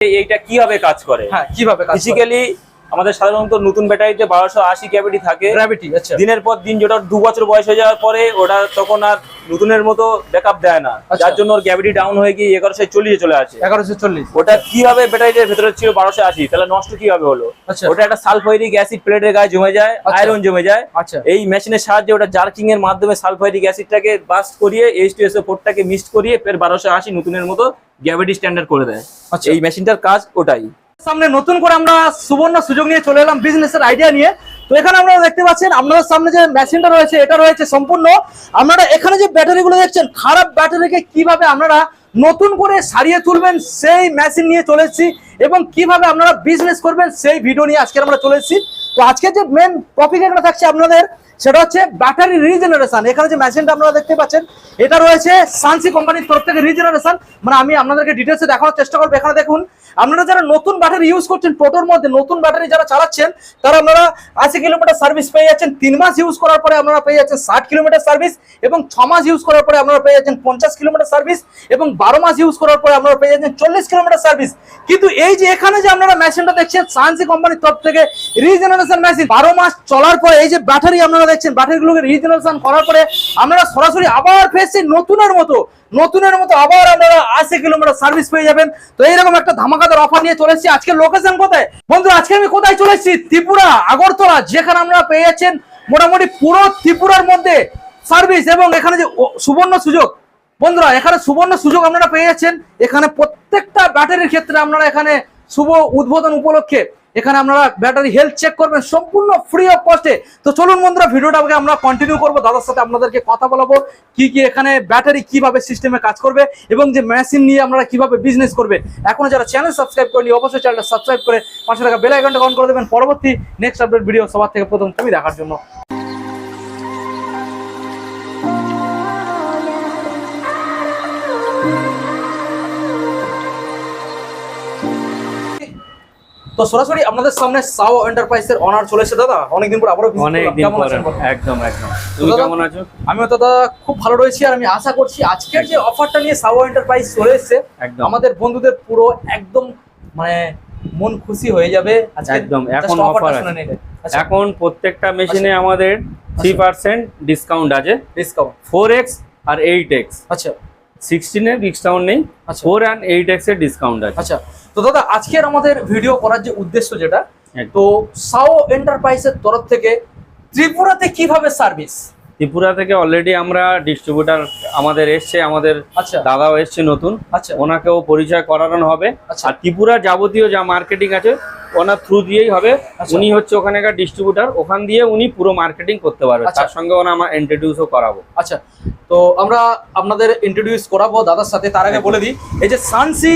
এই- এইটা কীভাবে কাজ করে? হ্যাঁ কীভাবে কাজ বেসিক্যালি আমাদের সাধারণত নতুন ব্যাটারিতে বারোশো আশি ক্যাভিটি থাকে গ্র্যাভিটি আচ্ছা। দিনের পর দিন যেটা দু বছর বয়স হয়ে যাওয়ার পরে ওটা তখন আর নতুনের মতো ব্যাকআপ দেয় না। আচ্ছা। যার জন্য ওর গ্র্যাভিটি ডাউন হয়ে গিয়ে এগারোশো চল্লিশে চলে আসে। এগারোশো চল্লিশ। ওটা কীভাবে ব্যাটারিটার ভেতরে ছিল বারোশো আশি? তাহলে নষ্ট কীভাবে হলো? আচ্ছা। ওটা একটা সালফাইরিক অ্যাসিড প্লেটের গায়ে জমে যায় আচ্ছা। আয়রন জমে যায়। আচ্ছা। এই মেশিনের সাহায্যে ওটা জার্কিং এর মাধ্যমে সালফাইরিক অ্যাসিডটাকে বাস্ট করিয়ে এইচ টু এসও ফোরটাকে মিক্সড করিয়ে ফের বারোশো আশি নতুনের মতো গ্র্যাভিটি স্ট্যান্ডার্ড করে দেয়। আচ্ছা। এই মেশিনটার কাজ ওটাই। সামনে নতুন করে আমরা সুবর্ণ সুযোগ নিয়ে চলে এলাম বিজনেসের আইডিয়া নিয়ে। তো এখানে আপনারা দেখতে পাচ্ছেন, আপনাদের সামনে যে মেশিনটা রয়েছে, এটা রয়েছে সম্পূর্ণ। আপনারা এখানে যে ব্যাটারিগুলো দেখছেন, খারাপ ব্যাটারিকে কীভাবে আপনারা নতুন করে সারিয়ে তুলবেন, সেই মেশিন নিয়ে চলে এসেছি এবং কীভাবে আপনারা বিজনেস করবেন, সেই ভিডিও নিয়ে আজকে আমরা চলে এসেছি। তো আজকে যে মেন টপিক এখানে থাকছে আপনাদের সেটা হচ্ছে ব্যাটারি রিজেনারেশন এখানে যে মেশিনটা আপনারা দেখতে পাচ্ছেন, এটা রয়েছে সানসি কোম্পানির তরফ থেকে রিজেনারেশন মানে আমি আপনাদেরকে ডিটেলসে দেখানোর চেষ্টা করব। এখানে দেখুন, আপনারা যারা নতুন ব্যাটারি ইউজ করছেন টোটোর মধ্যে নতুন ব্যাটারি যারা চালাচ্ছেন, তারা আপনারা আশি কিলোমিটার সার্ভিস পেয়ে যাচ্ছেন। তিন মাস ইউজ করার পরে আপনারা পেয়ে যাচ্ছেন ষাট কিলোমিটার সার্ভিস এবং ছ মাস ইউজ করার পরে আপনারা পেয়ে যাচ্ছেন পঞ্চাশ কিলোমিটার সার্ভিস এবং বারো মাস ইউজ করার পরে আপনারা পেয়ে যাচ্ছেন চল্লিশ কিলোমিটার সার্ভিস কিন্তু এই যে এখানে যে আপনারা মেশিনটা দেখছেন সানসি কোম্পানির তরফ থেকে রিজেনারেশন মেশিন বারো মাস চলার পরে এই যে ব্যাটারি আপনারা দেখছেন ব্যাটারিগুলোকে রিজেনারেশন করার পরে আপনারা সরাসরি আবার ফেসছি নতুনের মতো। নতুনের মতো আবার আপনারা আশি কিলোমিটার সার্ভিস পেয়ে যাবেন। তো এইরকম একটা ধামাকাদার অফার নিয়ে চলে এসেছি। আজকে লোকেশন কোথায়? বন্ধু, আজকে আমি কোথায় চলে এসেছি? ত্রিপুরা, আগরতলা, যেখানে আপনারা পেয়ে যাচ্ছেন মোটামুটি পুরো ত্রিপুরার মধ্যে সার্ভিস এবং এখানে যে সুবর্ণ সুযোগ। বন্ধুরা, এখানে সুবর্ণ সুযোগ আপনারা পেয়ে যাচ্ছেন। এখানে প্রত্যেকটা ব্যাটারির ক্ষেত্রে আপনারা এখানে শুভ উদ্বোধন উপলক্ষে এখানে আপনারা ব্যাটারি হেলথ চেক করবেন, সম্পূর্ণ ফ্রি অফ কস্টে তো চলুন বন্ধুরা ভিডিওটাকে আমরা কন্টিনিউ করব। দাদার সাথে আপনাদেরকে কথা বলব, কি কি এখানে ব্যাটারি কীভাবে সিস্টেমে কাজ করবে এবং যে মেশিন নিয়ে আপনারা কীভাবে বিজনেস করবে। এখনও যারা চ্যানেল সাবস্ক্রাইব করেনি অবশ্যই চ্যানেলটা সাবস্ক্রাইব করে পাঁচশো টাকা বেল আইকনটা অন করে দেবেন। পরবর্তী নেক্সট আপডেট ভিডিও সবার থেকে প্রথম তুমি দেখার জন্য। তো সরাসরি আপনাদের সামনে সাও এন্টারপ্রাইজের অনার চলে এসেছে দাদা। অনেকদিন পর আবারও visit অনেক কেমন পরে আছেন? একদম একদম। তুমি কেমন আছো? আমিও দাদা খুব ভালো রয়েছি আর আমি আশা করছি আজকের যে অফারটা নিয়ে সাও এন্টারপ্রাইজ চলে এসেছে একদম। আমাদের বন্ধুদের পুরো একদম মানে মন খুশি হয়ে যাবে আজকে। একদম, এখন অফার। আচ্ছা। এখন প্রত্যেকটা মেশিনে আমাদের থ্রি পার্সেন্ট ডিসকাউন্ট আছে। ডিসকাউন্ট ফোর এক্স আর এইট এক্স আচ্ছা। সিক্সটিনের ডিসকাউন্ট নেই। আচ্ছা। ফোর অ্যান্ড এইট এক্সের ডিসকাউন্ট আছে। আচ্ছা। তো দাদা আজকের আমাদের ভিডিও করার যে উদ্দেশ্য যেটা তো সাও এন্টারপ্রাইজের তরফ থেকে ত্রিপুরাতে কীভাবে সার্ভিস ত্রিপুরা থেকে অলরেডি আমরা ডিস্ট্রিবিউটার আমাদের এসছে আমাদের আচ্ছা। দাদাও এসছে নতুন। আচ্ছা। ওনাকেও পরিচয় করানো হবে। আচ্ছা। আর ত্রিপুরা যাবতীয় যা মার্কেটিং আছে ওনার থ্রু দিয়েই হবে। উনি হচ্ছে ওখানকার ডিস্ট্রিবিউটার ওখান দিয়ে উনি পুরো মার্কেটিং করতে পারবে। তার সঙ্গে ওনা আমার ইন্ট্রোডিউসও করাবো। আচ্ছা। তো আমরা আপনাদের ইন্ট্রোডিউস করাবো দাদার সাথে তার আগে বলে দিই এই যে সানসি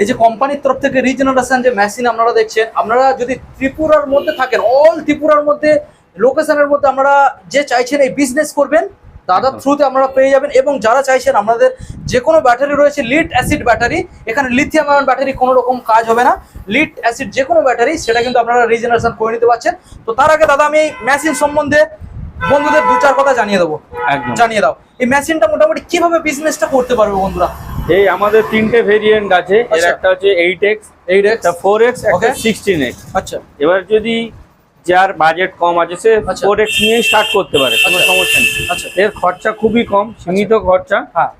এই যে কোম্পানির তরফ থেকে রিজেনারেশন যে মেশিন আপনারা দেখছেন আপনারা যদি ত্রিপুরার মধ্যে থাকেন অল ত্রিপুরার মধ্যে লোকেশনের মধ্যে আমরা যে চাইছেন এই বিজনেস করবেন দাদার থ্রুতে আপনারা পেয়ে যাবেন এবং যারা চাইছেন আমাদের যে কোনো ব্যাটারি রয়েছে লিড অ্যাসিড ব্যাটারি এখানে লিথিয়াম আয়ন ব্যাটারি কোনো রকম কাজ হবে না। লিড অ্যাসিড যে কোনো ব্যাটারি সেটা কিন্তু আপনারা রিজেনারেশন করে নিতে পারছেন। তো তার আগে দাদা আমি এই মেশিন সম্বন্ধে বন্ধুদের দু চার কথা জানিয়ে দেবো। জানিয়ে দাও। এই মেশিনটা মোটামুটি কীভাবে বিজনেসটা করতে পারবে বন্ধুরা? এই আমাদের তিনটে ভেরিয়েন্ট আছে। এর আচ্ছা। একটা হচ্ছে eight X eight X four X একটা সিক্সটিন এক্স আচ্ছা। এবার যদি যার বাজেট কম আছে সে আচ্ছা। ফোর এক্স নিয়ে স্টার্ট করতে পারে কোনো আচ্ছা। সমস্যা নেই। আচ্ছা। এর খরচা খুবই কম সীমিত খরচা। হ্যাঁ।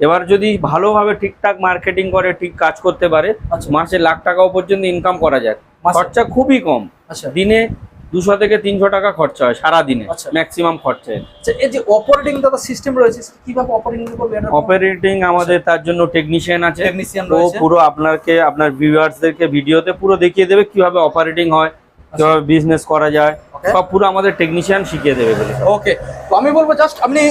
এবার যদি ভালোভাবে ঠিকঠাক মার্কেটিং করে ঠিক কাজ করতে পারে আচ্ছা। মাসে লাখ টাকাও পর্যন্ত ইনকাম করা যায়। খরচা খুবই কম। আচ্ছা। দিনে দুশো থেকে তিনশো টাকা খরচা হয় সারা দিনে আচ্ছা। ম্যাক্সিমাম খরচা। আচ্ছা এই যে অপারেটিং দাদা সিস্টেম রয়েছে কীভাবে অপারেটিং করবে? অপারেটিং আমাদের তার জন্য টেকনিশিয়ান আছে। টেকনিশিয়ান ও পুরো আপনাকে আপনার ভিউয়ার্সদেরকে ভিডিওতে পুরো দেখিয়ে দেবে কীভাবে অপারেটিং হয় কীভাবে বিজনেস করা যায় সব পুরো আমাদের টেকনিশিয়ান শিখিয়ে দেবে বলে। ওকে তো আমি বলব জাস্ট আপনি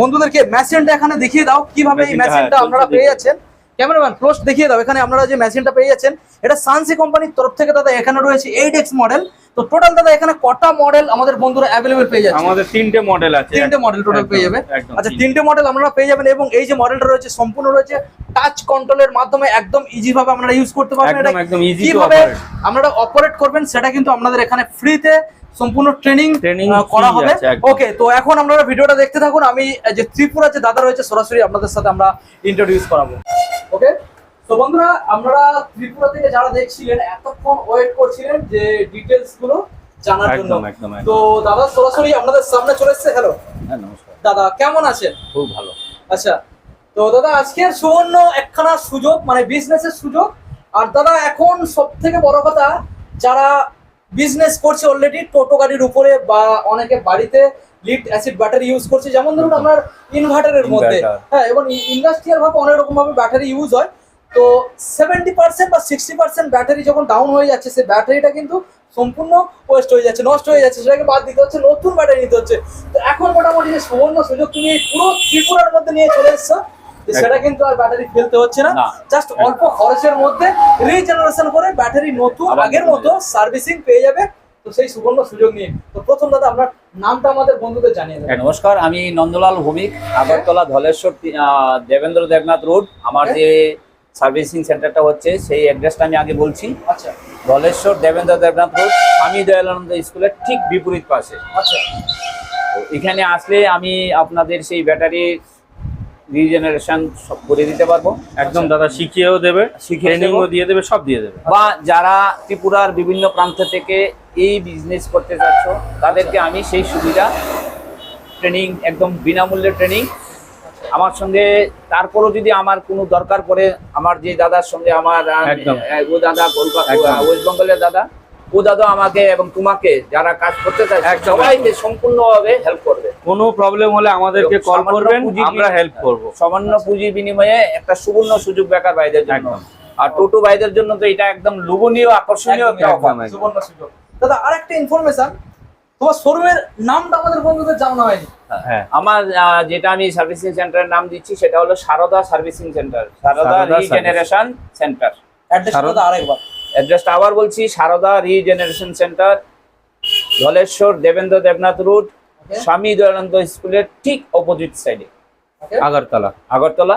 বন্ধুদেরকে মেশিনটা এখানে দেখিয়ে দাও কীভাবে এই মেশিনটা হ্যাঁ, আপনারা পেয়ে যাচ্ছেন। ক্যামেরাম্যান ক্লোজ দেখিয়ে দাও। এখানে আপনারা যে মেশিনটা পেয়ে যাচ্ছেন এটা সানসি কোম্পানির তরফ থেকে দাদা এখানে রয়েছে এইট এক্স মডেল তো টোটাল দাদা এখানে কটা মডেল আমাদের বন্ধুরা অ্যাভেলেবেল পেয়ে যাচ্ছে? আমাদের তিনটে মডেল আছে। তিনটে মডেল টোটাল পেয়ে যাবে। আচ্ছা তিনটে। মডেল আপনারা পেয়ে যাবেন এবং এই যে মডেলটা রয়েছে সম্পূর্ণ রয়েছে টাচ কন্ট্রোলের মাধ্যমে একদম ইজি ভাবে আপনারা ইউজ করতে পারবেন। এটা কীভাবে operate। আপনারা অপারেট করবেন সেটা কিন্তু আপনাদের এখানে ফ্রিতে সম্পূর্ণ ট্রেনিং করা হবে। ওকে তো এখন আপনারা ভিডিওটা দেখতে থাকুন। আমি যে ত্রিপুরা যে দাদা রয়েছে সরাসরি আপনাদের সাথে আমরা ইন্ট্রোডিউস করাবো। তো বন্ধুরা আমরা ত্রিপুরা থেকে যারা দেখছিলেন এতক্ষণ ওয়েট করছিলেন যে ডিটেলসগুলো জানার জন্য। তো দাদা সরাসরি আপনাদের সামনে চলে এসেছে। হ্যালো হ্যাঁ নমস্কার। দাদা কেমন আছেন? খুব ভালো। আচ্ছা তো দাদা আজকের সুবর্ণ একখানা সুযোগ মানে বিজনেসের সুযোগ। আর দাদা এখন সব থেকে বড় কথা যারা বিজনেস করছে অলরেডি টোটো গাড়ির উপরে বা অনেকে বাড়িতে লিড অ্যাসিড ব্যাটারি ইউজ করছে। যেমন ধরুন আপনার ইনভার্টারের মধ্যে। হ্যাঁ এবং ইন্ডাস্ট্রিয়াল ভাবে অনেক রকম ভাবে ব্যাটারি ইউজ হয়। তো সেভেন্টি পার্সেন্ট বা সিক্সটি পার্সেন্ট ব্যাটারি যখন ডাউন হয়ে যাচ্ছে সেই ব্যাটারিটা কিন্তু সম্পূর্ণ ওয়েস্ট হয়ে যাচ্ছে নষ্ট হয়ে যাচ্ছে সেটাকে বাদ দিতে হচ্ছে নতুন ব্যাটারি নিতে হচ্ছে। তো এখন মোটামুটি যে সুবর্ণ সুযোগ তুমি এই পুরো ত্রিপুরার মধ্যে নিয়ে চলে এসছো সেটা কিন্তু আর ব্যাটারি ফেলতে হচ্ছে না। না। জাস্ট অল্প খরচের মধ্যে রিজেনারেশন করে ব্যাটারি নতুন আগের মতো সার্ভিসিং পেয়ে যাবে। তো সেই সুবর্ণ সুযোগ নিয়ে। তো প্রথম দাদা আপনার নামটা আমাদের বন্ধুদের জানিয়ে দেবেন। নমস্কার আমি নন্দলাল ভৌমিক আগরতলা ধলেশ্বর দেবেন্দ্র দেবনাথ রোড। আমার যে সার্ভিসিং সেন্টারটা হচ্ছে সেই অ্যাড্রেসটা আমি আগে বলছি। আচ্ছা। ধলেশ্বর দেবেন্দ্র দেবনাথ রোড স্বামী দয়ালানন্দ স্কুলের ঠিক বিপরীত পাশে। আচ্ছা। এখানে আসলে আমি আপনাদের সেই ব্যাটারি রিজেনারেশন সব করে দিতে পারব। একদম দাদা শিখিয়েও দেবে ট্রেনিংও দিয়ে দেবে সব দিয়ে দেবে। বা যারা ত্রিপুরার বিভিন্ন প্রান্ত থেকে এই বিজনেস করতে চাচ্ছ তাদেরকে আমি সেই সুবিধা ট্রেনিং একদম বিনামূল্যে ট্রেনিং আমার সঙ্গে তারপরও যদি আমার কোনো দরকার পড়ে আমার যে দাদার সঙ্গে আমার ও দাদা কলকাতা ওয়েস্ট বেঙ্গলের দাদা ও দাদা আমাকে এবং তোমাকে যারা কাজ করতে চায় সবাইকে সম্পূর্ণভাবে হেল্প করবে। কোনো প্রবলেম হলে আমাদেরকে কল সামান্য করবেন পুঁজি আমরা হেল্প করব। সামান্য পুঁজির বিনিময়ে একটা সুবর্ণ সুযোগ বেকার ভাইদের জন্য। আর টোটো ভাইদের জন্য তো এটা একদম লোভনীয় আকর্ষণীয়। সুবর্ণ সুযোগ। দাদা আরেকটা ইনফরমেশন তোমার শোরুমের নামটা আমাদের বন্ধুদের জানানো হয়নি। হ্যাঁ। আমার যেটা আমি সার্ভিসিং সেন্টারের নাম দিচ্ছি সেটা হলো Sarada servicing centre. Sarada regeneration centre. অ্যাড্রেসটা সারদা- আরেকবার। অ্যাড্রেসটা আবার বলছি Sarada regeneration centre Dhaleshwar Debendra Debnath road Swami Dayananda স্কুলের ঠিক অপোজিট সাইডে Agartala. Agartala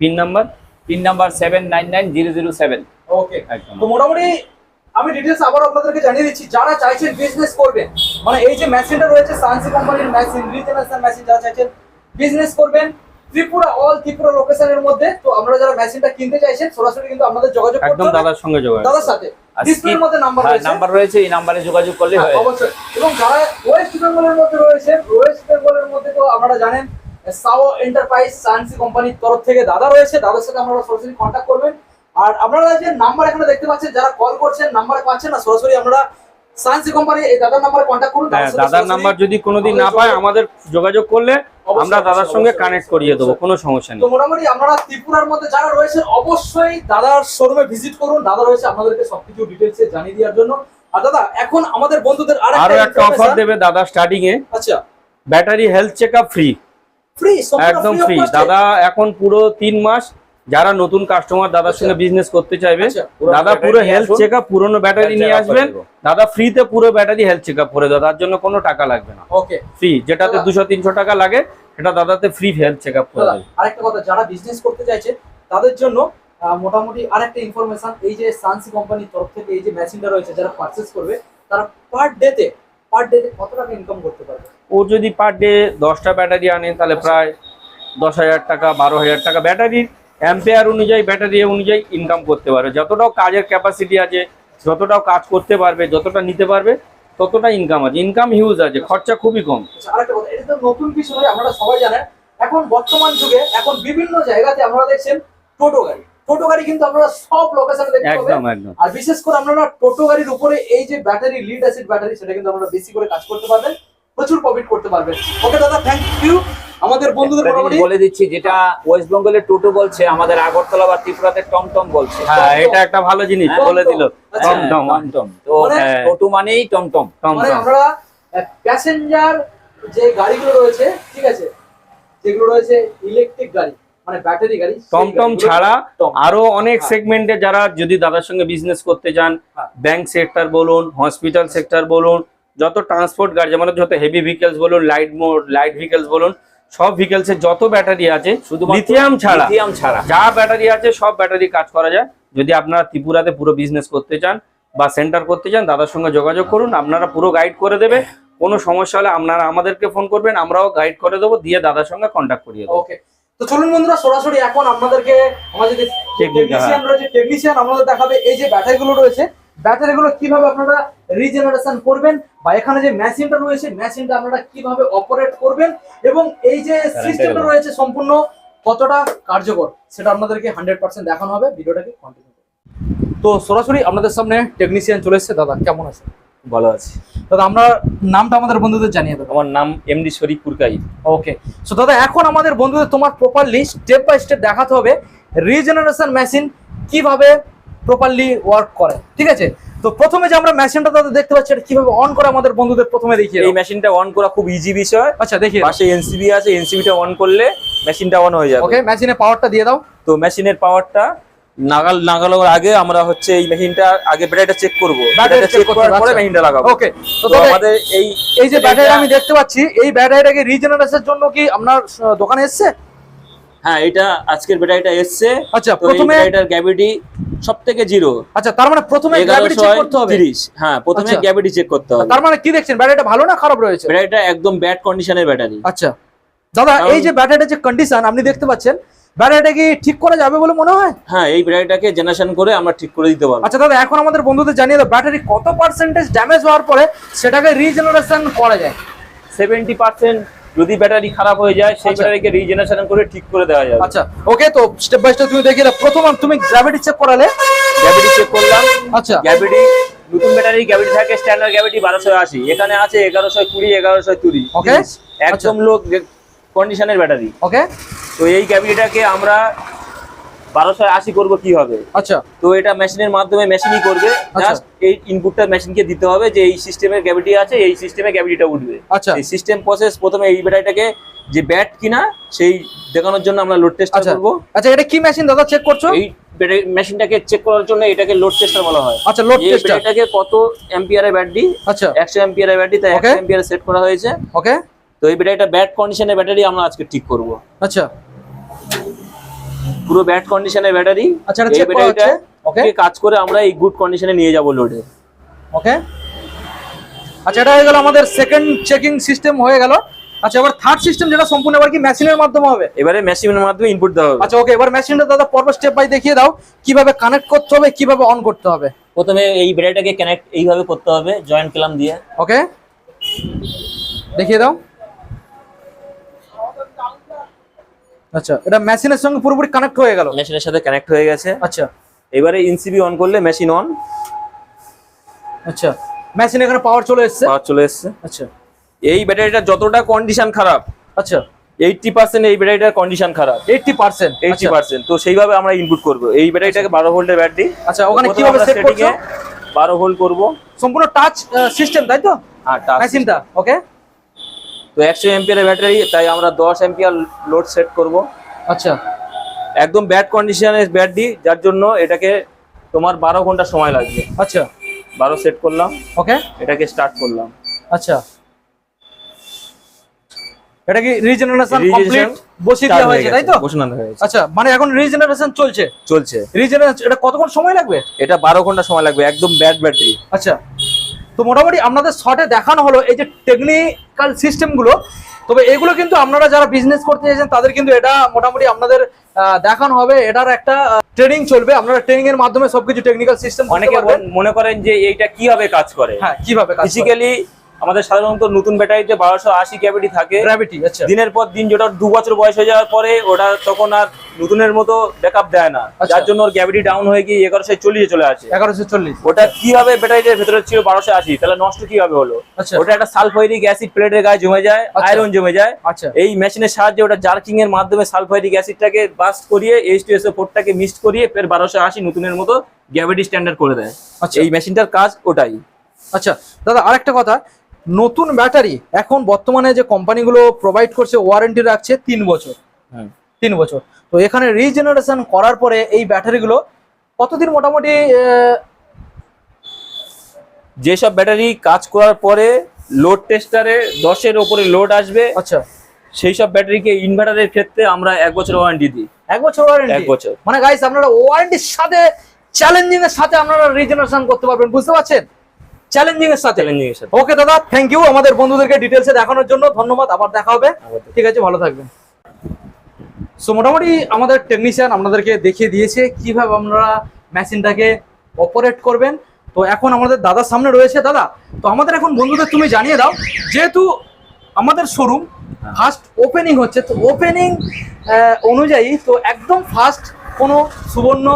pin number pin number seven nine nine zero zero seven okay. তো মোটামুটি আমি ডিটেলস আবার আপনাদেরকে জানিয়ে দিচ্ছি যারা চাইছেন বিজনেস করবেন মানে এই যে মেশিনটা রয়েছে সানসি কোম্পানির মেশিন রিজেনারেশন মেশিন যারা চাইছেন বিজনেস করবেন ত্রিপুরা অল ত্রিপুরা লোকেশনের মধ্যে। তো আপনারা যারা মেশিনটা কিনতে চাইছেন সরাসরি কিন্তু আপনাদের যোগাযোগ করতে একদম দাদার সঙ্গে যোগাযোগ। দাদার সাথে। ডিসপ্লের মধ্যে নাম্বার হ্যাঁ রয়েছে। নাম্বার রয়েছে এই নাম্বারে যোগাযোগ করলে হ্যাঁ, হয়। অবশ্যই। এবং যারা ওয়েস্ট বেঙ্গলের মধ্যে রয়েছে ওয়েস্ট বেঙ্গলের মধ্যে তো আপনারা জানেন সাও এন্টারপ্রাইজ সায়েন্সি কোম্পানির তরফ থেকে দাদা রয়েছে দাদার সাথে আপনারা সরাসরি কন্ট্যাক্ট করবেন। আর আপনারা যে নাম্বার এখানে দেখতে পাচ্ছেন যারা কল করছেন নাম্বার পাচ্ছেন না সরাসরি আপনারা সায়েন্সি কোম্পানি এই দাদার নাম্বারে কন্ট্যাক্ট করুন হ্যাঁ দাদার নাম্বার যদি কোনোদিন না পায় আমাদের যোগাযোগ করলে আমরা দাদার সঙ্গে কানেক্ট করিয়ে দেবো কোনো সমস্যা নেই। তো মোটামুটি আপনারা ত্রিপুরার মধ্যে যারা রয়েছেন অবশ্যই দাদার শোরুমে ভিজিট করুন। দাদা রয়েছে আপনাদেরকে সবকিছু ডিটেলসে জানিয়ে দেওয়ার জন্য। আর দাদা এখন আমাদের বন্ধুদের আরও একটা অফার দেবে দাদা স্টার্টিং এ। আচ্ছা। Battery health check up free free একদম ফ্রি দাদা এখন পুরো তিন মাস যারা নতুন কাস্টমার দাদার সঙ্গে আচ্ছা। বিজনেস করতে চাইবে আচ্ছা, দাদা পুরো হেলথ। চেক আপ পুরোনো ব্যাটারি নিয়ে আসবেন। দাদা ফ্রিতে পুরো ব্যাটারি হেলথ চেক আপ করে দেবো তার জন্য কোনো টাকা লাগবে না। ওকে ফ্রি যেটাতে দুশো তিনশো টাকা লাগে সেটা দাদাতে ফ্রি হেলথ চেক আপ করে দেবে। আরেকটা কথা যারা বিজনেস করতে চাইছে তাদের জন্য মোটামুটি আরেকটা ইনফরমেশন এই যে সানসি কোম্পানির তরফ থেকে এই যে মেশিনটা রয়েছে যারা পারচেস করবে তারা পার ডেতে পার ডেতে কত টাকা ইনকাম করতে পারবে? ও যদি পার ডে দশটা ব্যাটারি আনে তাহলে প্রায় দশ হাজার টাকা বারো হাজার টাকা। ব্যাটারির অ্যাম্পেয়ার অনুযায়ী ব্যাটারি অনুযায়ী ইনকাম করতে পারবে। যতটাও কাজের ক্যাপাসিটি আছে যতটাও কাজ করতে পারবে যতটা নিতে পারবে ততটা ইনকাম আছে। ইনকাম হিউজ আছে খরচা খুবই কম। নতুন কিছু আপনারা সবাই জানেন। এখন বর্তমান যুগে এখন বিভিন্ন জায়গাতে আপনারা দেখছেন টোটো গাড়ি। টোটো গাড়ি কিন্তু আপনারা সব লোকেশনে দেখতে একদম একদম। আর বিশেষ করে আপনারা টোটো গাড়ির উপরে এই যে ব্যাটারি লিড অ্যাসিড ব্যাটারি সেটা কিন্তু আপনারা বেশি করে কাজ করতে পারবেন। প্রচুর প্রফিট করতে পারবেন ওকে দাদা থ্যাংক ইউ আমাদের বন্ধুদের মোটামুটি বলে দিচ্ছি যেটা ওয়েস্ট বেঙ্গলের টোটো বলছে আমাদের আগরতলা বা ত্রিপুরাতে টমটম বলছে। হ্যাঁ এটা একটা ভালো জিনিস হ্যাঁ, বলে দিল। আচ্ছা, টমটম টমটম তো মানে- হ্যাঁ, টোটো মানেই টমটম মানে টমটম আমরা প্যাসেঞ্জার যে গাড়িগুলো রয়েছে ঠিক আছে যেগুলো রয়েছে ইলেকট্রিক গাড়ি মানে ব্যাটারি গাড়ি টমটম ছাড়া টমটম। আরও অনেক হ্যাঁ। সেগমেন্টে যারা যদি দাদার সঙ্গে বিজনেস করতে চান হ্যাঁ। ব্যাংক সেক্টর বলুন হসপিটাল সেক্টর বলুন যত ট্রান্সপোর্ট গাড়ি যেমন যত হেভি ভেহিকলস বলুন লাইট মোড লাইট ভেহিকলস বলুন সব ভেহিকলসের যত ব্যাটারি আছে শুধু লিথিয়াম ছাড়া লিথিয়াম ছাড়া। যা ব্যাটারি আছে সব ব্যাটারি কাজ করা যায়। যদি আপনারা ত্রিপুরাতে পুরো বিজনেস করতে চান বা সেন্টার করতে চান দাদার সঙ্গে যোগাযোগ করুন আপনারা পুরো গাইড করে দেবে। কোনো সমস্যা হলে আপনারা আমাদেরকে ফোন করবেন আমরাও গাইড করে দেবো দিয়ে দাদার সঙ্গে কন্ট্যাক্ট করিয়ে দেবো। ওকে তো চলুন বন্ধুরা সরাসরি এখন আপনাদেরকে আমাদের যে টেকনিশিয়ান রয়েছে টেকনিশিয়ান আমাদের দেখাবে এই যে ব্যাটারিগুলো রয়েছে ব্যাটারিগুলো কীভাবে আপনারা রিজেনারেশন করবেন বা এখানে যে মেশিনটা রয়েছে মেশিনটা আপনারা কীভাবে অপারেট করবেন এবং এই যে সিস্টেমটা রয়েছে সম্পূর্ণ কতটা কার্যকর সেটা আপনাদেরকে হান্ড্রেড পার্সেন্ট দেখানো হবে ভিডিওটাকে কন্টিনিউ তো সরাসরি আপনাদের সামনে টেকনিশিয়ান চলে এসেছে। দাদা কেমন আছে ভালো আছে। দাদা আমরা নামটা আমাদের বন্ধুদের জানিয়ে দেবো। আমার নাম এমডি শরীফ পুরকাই ওকে সো দাদা এখন আমাদের বন্ধুদের তোমার প্রপারলি স্টেপ বাই স্টেপ দেখাতে হবে রিজেনারেশন মেশিন কীভাবে প্রপারলি ওয়ার্ক করে ঠিক আছে? তো প্রথমে যে আমরা মেশিনটা দাদা দেখতে পাচ্ছি এটা কীভাবে অন করে আমাদের বন্ধুদের প্রথমে দেখিয়ে এই মেশিনটা অন করা খুব ইজি বিষয়। আচ্ছা দেখিয়ে পাশে এনসিবি আছে এনসিবিটা অন করলে মেশিনটা অন হয়ে যাবে। ওকে মেশিনের পাওয়ারটা দিয়ে দাও। তো মেশিনের পাওয়ারটা নাগাল নাগালোর আগে আমরা হচ্ছে এই মেশিনটা আগে ব্যাটারিটা চেক করব। ব্যাটারিটা চেক করার পরে মেশিনটা লাগাবো। ওকে তো আমাদের এই এই যে ব্যাটারি আমি দেখতে পাচ্ছি এই ব্যাটারিটাকে রিজেনারেশনের জন্য কি আপনার দোকানে এসেছে? হ্যাঁ এটা আজকের ব্যাটারিটা এসেছে। আচ্ছা প্রথমে ব্যাটারিটার গ্যাভিটি সব থেকে জিরো। আচ্ছা তার মানে প্রথমে গ্র্যাভিটি চেক করতে হবে? তিরিশ। হ্যাঁ প্রথমে আচ্ছা। গ্যাভিটি চেক করতে হবে। তার মানে কি দেখছেন? ব্যাটারিটা ভালো না খারাপ রয়েছে? ব্যাটারিটা একদম ব্যাড কন্ডিশনের ব্যাটারি আচ্ছা। দাদা এই যে ব্যাটারিটার যে কন্ডিশন আপনি দেখতে পাচ্ছেন ব্যাটারিটা কি ঠিক করা যাবে বলে মনে হয়? হ্যাঁ এই ব্যাটারিটাকে জেনারেশন করে আমরা ঠিক করে দিতে পারব। আচ্ছা দাদা এখন আমাদের বন্ধুদের জানিয়ে দাও ব্যাটারি কত পার্সেন্টেজ ড্যামেজ হওয়ার পরে সেটাকে রিজেনারেশন করা যায়? সেভেন্টি পার্সেন্ট যদি ব্যাটারি খারাপ হয়ে যায় সেই আচ্ছা। ব্যাটারিকে রিজেনারেশন করে ঠিক করে দেওয়া যাবে। আচ্ছা ওকে তো স্টেপ বাই স্টেপ তুমি দাও প্রথম তুমি গ্র্যাভিটি চেক করালে? গ্র্যাভিটি চেক করলাম। আচ্ছা। গ্র্যাভিটি নতুন ব্যাটারি গ্র্যাভিটি থাকে স্ট্যান্ডার্ড গ্যাভিটি বারোশো আশি। এখানে আছে এগারোশো কুড়ি এগারোশো কুড়ি ওকে একদম লো কন্ডিশনের ব্যাটারি ওকে তো এই গ্যাভিটিটাকে আমরা বারোশো আশি করব কি হবে? আচ্ছা। তো এটা মেশিনের মাধ্যমে মেশিনই করবে। আচ্ছা। জাস্ট এই ইনপুটটা মেশিনকে দিতে হবে যে এই সিস্টেমের গ্যাভিটি আছে এই সিস্টেমে গ্যাভিটিটা উঠবে। আচ্ছা। এই সিস্টেম প্রসেস প্রথমে এই ব্যাটারিটাকে যে ব্যাট কিনা সেই দেখানোর জন্য আমরা লোড টেস্ট আচ্ছা। করব। আচ্ছা এটা কি মেশিন দাদা চেক করছ? এই ব্যাটারি মেশিনটাকে চেক করার জন্য এটাকে লোড টেস্টার বলা হয়। আচ্ছা লোড টেস্টার ব্যাটারিটাকে কত অ্যাম্পিয়ারের ব্যাটারি আচ্ছা। একশো অ্যাম্পিয়ারের ব্যাটারি তাই Okay. একশো অ্যাম্পিয়ার সেট করা হয়েছে। ওকে তো এই ব্যাটারিটা ব্যাড কন্ডিশনের ব্যাটারি আমরা আজকে ঠিক করব। আচ্ছা। পুরো ব্যাড কন্ডিশনের ব্যাটারি আচ্ছা এই ব্যাটারিটা ওকে কাজ করে আমরা এই গুড কন্ডিশনে নিয়ে যাব লোডে ওকে আচ্ছা এটা হয়ে গেল আমাদের সেকেন্ড চেকিং সিস্টেম হয়ে গেল। আচ্ছা এবার থার্ড সিস্টেম যেটা সম্পূর্ণ এবার কি মেশিনের মাধ্যমে হবে? এবারে মেশিনের মাধ্যমে ইনপুট দেওয়া হবে। আচ্ছা ওকে এবার মেশিনটা দাদা পরপর স্টেপ বাই দেখিয়ে দাও কীভাবে কানেক্ট করতে হবে কীভাবে অন করতে হবে। প্রথমে এই ব্যাটারিটাকে কানেক্ট এইভাবে করতে হবে জয়েন্ট ক্লাম দিয়ে। ওকে দেখিয়ে দাও। আচ্ছা এটা মেশিনের সঙ্গে পুরোপুরি কানেক্ট হয়ে গেল? মেশিনের সাথে কানেক্ট হয়ে গেছে। আচ্ছা। এবারে ইনসিবি অন করলে মেশিন অন আচ্ছা মেশিন এখানে পাওয়ার চলে এসেছে? পাওয়ার চলে এসছে। আচ্ছা। এই ব্যাটারিটা যতটা কন্ডিশন খারাপ আচ্ছা। এইটটি পার্সেন্ট এই ব্যাটারিটার কন্ডিশন খারাপ। এইটটি পার্সেন্ট এইটটি পার্সেন্ট তো সেইভাবে আমরা ইনপুট করব। এই ব্যাটারিটাকে বারো ভোল্টের ব্যাটারি আচ্ছা ওখানে কীভাবে সেট করছ? বারো ভোল্ট করব। সম্পূর্ণ টাচ সিস্টেম তাই তো? মেশিনটা ওকে তো একশো এম্পিয়ারের ব্যাটারি তাই আমরা দশ এম্পিয়ার লোড সেট করব। আচ্ছা। একদম ব্যাড কন্ডিশনের ব্যাটারি যার জন্য এটাকে তোমার বারো ঘণ্টা সময় লাগবে। আচ্ছা। বারো সেট করলাম। ওকে এটাকে স্টার্ট করলাম। আচ্ছা। এটা কি রিজেনারেশন কমপ্লিট বসিয়ে দেওয়া হয়েছে তাই তো? বসানো হয়ে গেছে। আচ্ছা মানে এখন রিজেনারেশন চলছে? চলছে। রিজেনারেশন এটা কতক্ষণ সময় লাগবে? এটা বারো ঘণ্টা সময় লাগবে একদম ব্যাড ব্যাটারি আচ্ছা। তো মোটামুটি আপনাদের শর্টে দেখানো হলো এই যে টেকনিক্যাল সিস্টেমগুলো তবে এগুলো কিন্তু আপনারা যারা বিজনেস করতে চাইছেন তাদের কিন্তু এটা মোটামুটি আপনাদের দেখানো হবে। এটার একটা ট্রেনিং চলবে। আপনারা ট্রেনিং এর মাধ্যমে সবকিছু টেকনিক্যাল সিস্টেম অনেকে মনে করেন যে এইটা কীভাবে কাজ করে? হ্যাঁ কীভাবে ফিজিক্যালি আমাদের সাধারণত নতুন ব্যাটারিতে বারোশো আশি ক্যাভিটি থাকে। গ্র্যাভিটি আচ্ছা। দিনের পর দিন যেটা দু বছর বয়স হয়ে যাওয়ার পরে ওটা তখন আর নতুনের মতো ব্যাকআপ দেয় না। আচ্ছা। যার জন্য ওর গ্যাভিটি ডাউন হয়ে গিয়ে এগারোশো চল্লিশে চলে আসে। এগারোশো চল্লিশ ওটা কীভাবে ব্যাটারিটার ভেতরে ছিল বারোশো আশি? তাহলে নষ্ট কীভাবে হলো? আচ্ছা। ওটা একটা সালফাইরিক অ্যাসিড প্লেটের গায়ে জমে যায় আচ্ছা। আয়রন জমে যায়। আচ্ছা। এই মেশিনের সাহায্যে ওটা জার্কিং এর মাধ্যমে সালফাইরিক অ্যাসিডটাকে বাস্ট করিয়ে এইচ টু এসও ফোরটাকে মিক্সড করিয়ে ফের বারোশো আশি নতুনের মতো গ্যাভিটি স্ট্যান্ডার্ড করে দেয়। আচ্ছা। এই মেশিনটার কাজ ওটাই। আচ্ছা দাদা আরেকটা কথা নতুন ব্যাটারি এখন বর্তমানে যে কোম্পানিগুলো প্রোভাইড করছে ওয়ারেন্টি রাখছে তিন বছর। তিন বছর। তো এখানে রিজেনারেশন করার পরে এই ব্যাটারিগুলো কতদিন মোটামুটি যেসব ব্যাটারি কাজ করার পরে লোড টেস্টারে দশের ওপরে লোড আসবে আচ্ছা। সেই সব ব্যাটারিকে ইনভার্টারের ক্ষেত্রে আমরা এক বছর ওয়ারেন্টি দিই। এক বছর ওয়ারেন্টি এক বছর। মানে গাইস আপনারা ওয়ারেন্টির সাথে চ্যালেঞ্জিং এর সাথে আপনারা রিজেনারেশন করতে পারবেন বুঝতে পারছেন? চ্যালেঞ্জিং এর সাথে। চ্যালেঞ্জিং এর সাথে। ওকে দাদা থ্যাংক ইউ আমাদের বন্ধুদেরকে ডিটেলসে দেখানোর জন্য ধন্যবাদ। আবার দেখা হবে। ঠিক আছে ভালো থাকবেন। সো মোটামুটি আমাদের টেকনিশিয়ান আপনাদেরকে দেখিয়ে দিয়েছে কীভাবে আপনারা মেশিনটাকে অপারেট করবেন। তো এখন আমাদের দাদার সামনে রয়েছে দাদা। তো আমাদের এখন বন্ধুদের তুমি জানিয়ে দাও যেহেতু আমাদের শোরুম। ফার্স্ট ওপেনিং হচ্ছে তো ওপেনিং অনুযায়ী তো একদম ফার্স্ট কোনো সুবর্ণ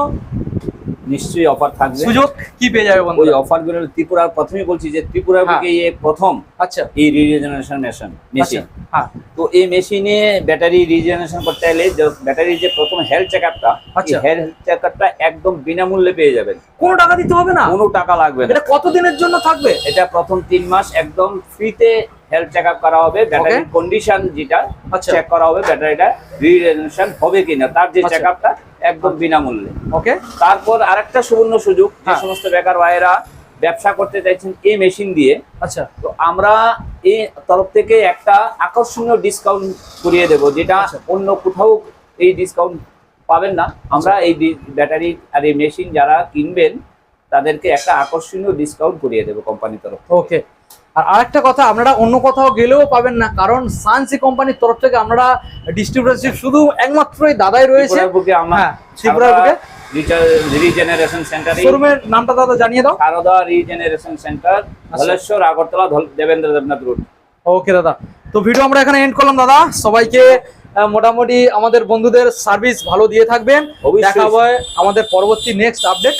নিশ্চয়ই অফার থাকবে। সুযোগ কি পেয়ে যাবে ওই বন্ধু অফারগুলো ত্রিপুরার প্রথমেই বলছি যে ত্রিপুরার হ্যাঁ। বুকে এই প্রথম আচ্ছা। এই রিজেনারেশন মেশিন মেশিন হ্যাঁ। তো এই মেশিনে ব্যাটারি রিজেনারেশন করতে চাইলে ব্যাটারির যে প্রথম হেলথ চেক আপটা আচ্ছা। হেলথ চেক আপটা একদম বিনামূল্যে পেয়ে যাবেন। কোনো টাকা দিতে হবে না? কোনো টাকা লাগবে না। এটা কত দিনের জন্য থাকবে? এটা প্রথম তিন মাস একদম ফ্রিতে হেলথ চেক আপ করা হবে ব্যাটারির কন্ডিশন যেটা আচ্ছা। চেক করা হবে ব্যাটারিটা রিজেনারেশন হবে কিনা তার যে আচ্ছা। চেক আপটা একদম বিনামূল্যে। ওকে তারপর আরেকটা সুবর্ণ সুযোগ যে হ্যাঁ। সমস্ত বেকার ভাইয়েরা ব্যবসা করতে চাইছেন এই মেশিন দিয়ে আচ্ছা। তো আমরা এই তরফ থেকে একটা আকর্ষণীয় ডিসকাউন্ট করিয়ে দেব যেটা আচ্ছা। অন্য কোথাও এই ডিসকাউন্ট পাবেন না। আমরা এই ব্যাটারি আর এই মেশিন যারা কিনবেন তাদেরকে একটা আকর্ষণীয় ডিসকাউন্ট করিয়ে দেবো কোম্পানির তরফ ওকে আর আরেকটা কথা আপনারা অন্য কোথাও গেলেও পাবেন না কারণ সানসি কোম্পানির তরফ থেকে আমরা ডিস্ট্রিবিউটারশিপ শুধু একমাত্রই দাদাই রয়েছে। ত্রিপুরার বুকে আমরা হ্যাঁ, ত্রিপুরার বুকে। রিজেনারেশন সেন্টারে শোরুমের নামটা দাদা জানিয়ে দাও। Sarada regeneration centre Dhaleshwar Agartala Debendra Debnath road okay দাদা। তো ভিডিও আমরা এখানে এন্ড করলাম দাদা। সবাইকে মোটামুটি আমাদের বন্ধুদের সার্ভিস ভালো দিয়ে থাকবেন। দেখা হবে আমাদের পরবর্তী নেক্সট আপডেট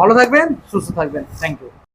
ভালো থাকবেন সুস্থ থাকবেন। Thank you